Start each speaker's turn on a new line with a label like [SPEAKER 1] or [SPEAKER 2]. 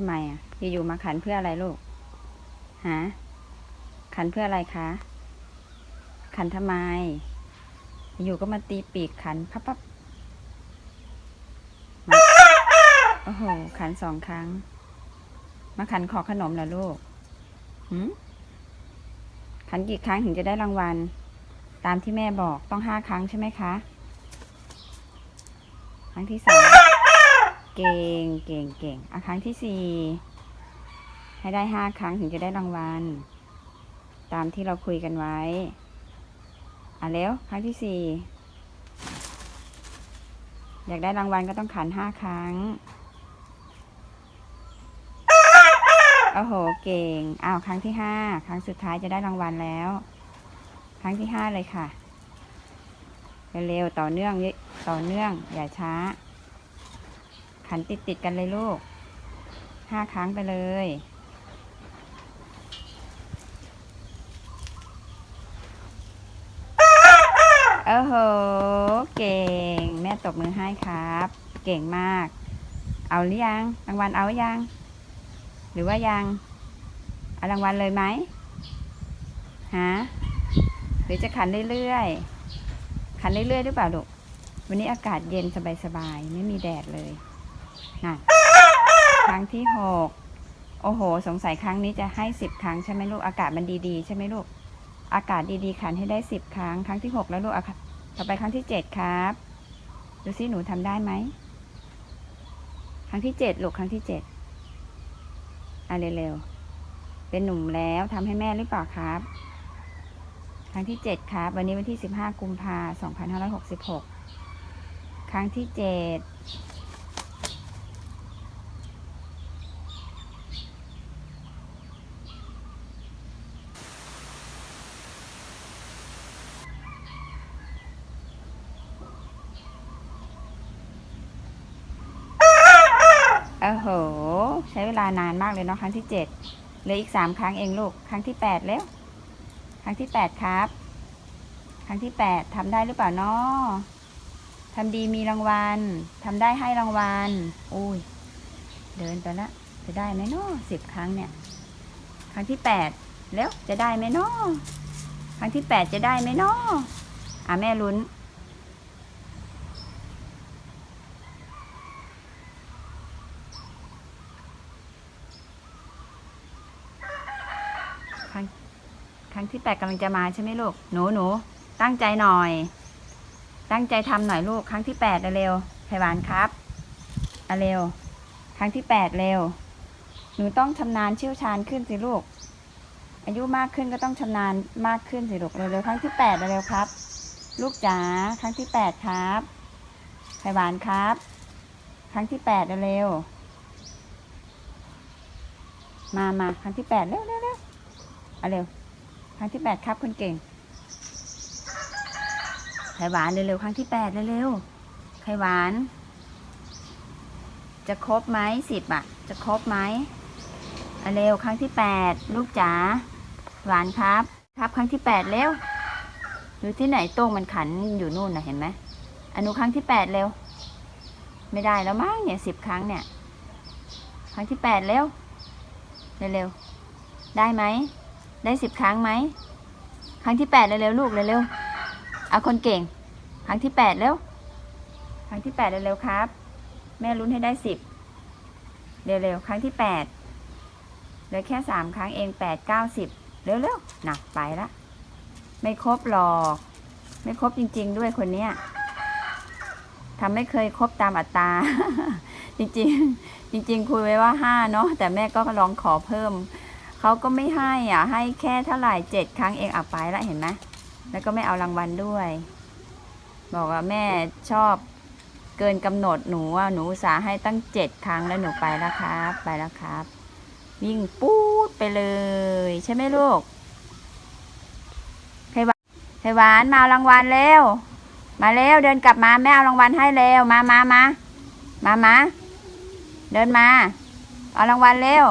[SPEAKER 1] ำไมอะอยู่ๆมาขันเพื่ออะไรลูกฮะขันเพื่ออะไรคะ ขันทำไม อยู่ก็มาตีปีกขันพับพับโอ้โห ขันสองครั้ง มาขันขอขนมเหรอลูกหืมขันกี่ครั้งถึงจะได้รางวัล ตามที่แม่บอกต้องห้าครั้งใช่ไหมคะ ครั้งที่สาม เก่งเก่งเก่งอะครั้งที่สี่ให้ได้ห้าครั้งถึงจะได้รางวัล ตามที่เราคุยกันไว้ อะแล้วครั้งที่สี่อยากได้รางวัลก็ต้องขันห้าครั้งโอ้โห เก่ง อ้าว ครั้งที่ห้า ครั้งสุดท้ายจะได้รางวัลแล้ว ครั้งที่ห้าเลยค่ะ เร็วๆ ต่อเนื่อง ต่อเนื่อง อย่าช้า ขันติดติดกันเลยลูกห้าครั้งไปเลย โอ้โห เก่ง แม่ตบมือให้ครับ เก่งมาก เอาหรือยังรางวัลเอายัง หรือว่ายังเอารางวัลเลยไหมฮะหรือจะขันเรื่อยๆขันเรื่อยๆหรือเปล่าลูกวันนี้อากาศเย็นสบายๆ ไม่มีแดดเลย น่ะครั้งที่หกโอ้โห สงสัยครั้งนี้จะให้สิบครั้งใช่ไหมลูกอากาศมันดีๆใช่ไหมลูก อากาศดีๆขันให้ได้สิบครั้ง ครั้งที่หกแล้วลูกอะต่อไปครั้งที่เจ็ดครับ ดูซิหนูทำได้ไหมครั้งที่เจ็ดลูกครั้งที่เจ็ดอะเร็วๆเป็นหนุ่มแล้วทำให้แม่หรือเปล่าครับ ครั้งที่เจ็ดครับ วันนี้วันที่สิบห้ากุมภาสองพันห้าร้อยหกสิบหกครั้งที่เจ็ด โอ้โห ใช้เวลานานมากเลยเนาะครั้งที่เจ็ดเหลืออีกสามครั้งเองลูก ครั้งที่แปดแล้ว ครั้งที่แปดครับ ครั้งที่แปดทำได้หรือเปล่าเนาะทำดีมีรางวัลทำได้ให้รางวัลอุ้ย เดินไปละ จะได้ไหมเนาะสิบครั้งเนี่ย ครั้งที่แปดแล้วจะได้ไหมเนาะครั้งที่แปดจะได้ไหมเนาะอะแม่ลุ้น ครั้งครั้งที่แปดกำลังจะมาใช่ไหมลูก หนูหนูตั้งใจหน่อย ตั้งใจทำหน่อยลูก ครั้งที่แปดเร็วไผ่หวานครับเอาเร็ว ครั้งที่แปดเร็ว หนูต้องชำนาญเชี่ยวชาญขึ้นสิลูก อายุมากขึ้นก็ต้องชำนาญมากขึ้นสิลูก เร็วๆ ครั้งที่แปดเร็วครับ ลูกจ๋า ครั้งที่แปดครับไผ่หวานครับ ครั้งที่แปดเร็ว มามาครั้งที่แปดเร็วเร็ว เอาเร็ว ครั้งที่แปดครับคนเก่งไข่หวานเร็วๆครั้งที่แปดเร็วๆไข่หวาน จะครบไหมสิบอะ จะครบไหมเอาเร็วครั้งที่แปดลูกจ๋าหวานครับ ครับครั้งที่แปดเร็วดูที่ไหนโต้งมันขันอยู่นู่นนะเห็นไหมอนุครั้งที่แปดเร็ว ไม่ได้แล้วมั้งเนี่ยสิบครั้งเนี่ย ครั้งที่แปดเร็ว เร็วๆได้ไหม ได้สิบครั้งไหม ครั้งที่แปดเร็วๆลูกเร็วๆเอาคนเก่ง ครั้งที่แปดเร็ว ครั้งที่แปดเร็วๆครับ แม่ลุ้นให้ได้สิบเร็วๆ ครั้งที่แปดเหลือแค่สามครั้งเองแปดเก้าสิบเร็วๆหนักไปละ ไม่ครบหรอก ไม่ครบจริง ๆ ด้วยคนเนี้ยทำไม่เคยครบตามอัตรา จริงๆ จริง ๆ คุยไว้ว่าห้าเนาะแต่แม่ก็ลองขอเพิ่ม เขาก็ไม่ให้อะ ให้แค่เท่าไหร่เจ็ดครั้งเองอะไปละเห็นไหมแล้วก็ไม่เอารางวัลด้วย บอกว่าแม่ชอบเกินกำหนดหนูว่าหนูสาให้ตั้งเจ็ดครั้งแล้วหนูไปแล้วครับ ไปแล้วครับ วิ่งปูดไปเลย ใช่ไหมลูกไขหวานไขหวานมาเอารางวัลเร็วมาเร็วเดินกลับมาแม่เอารางวัลให้เร็วมามามามามาเดินมา เอารางวัลเร็ว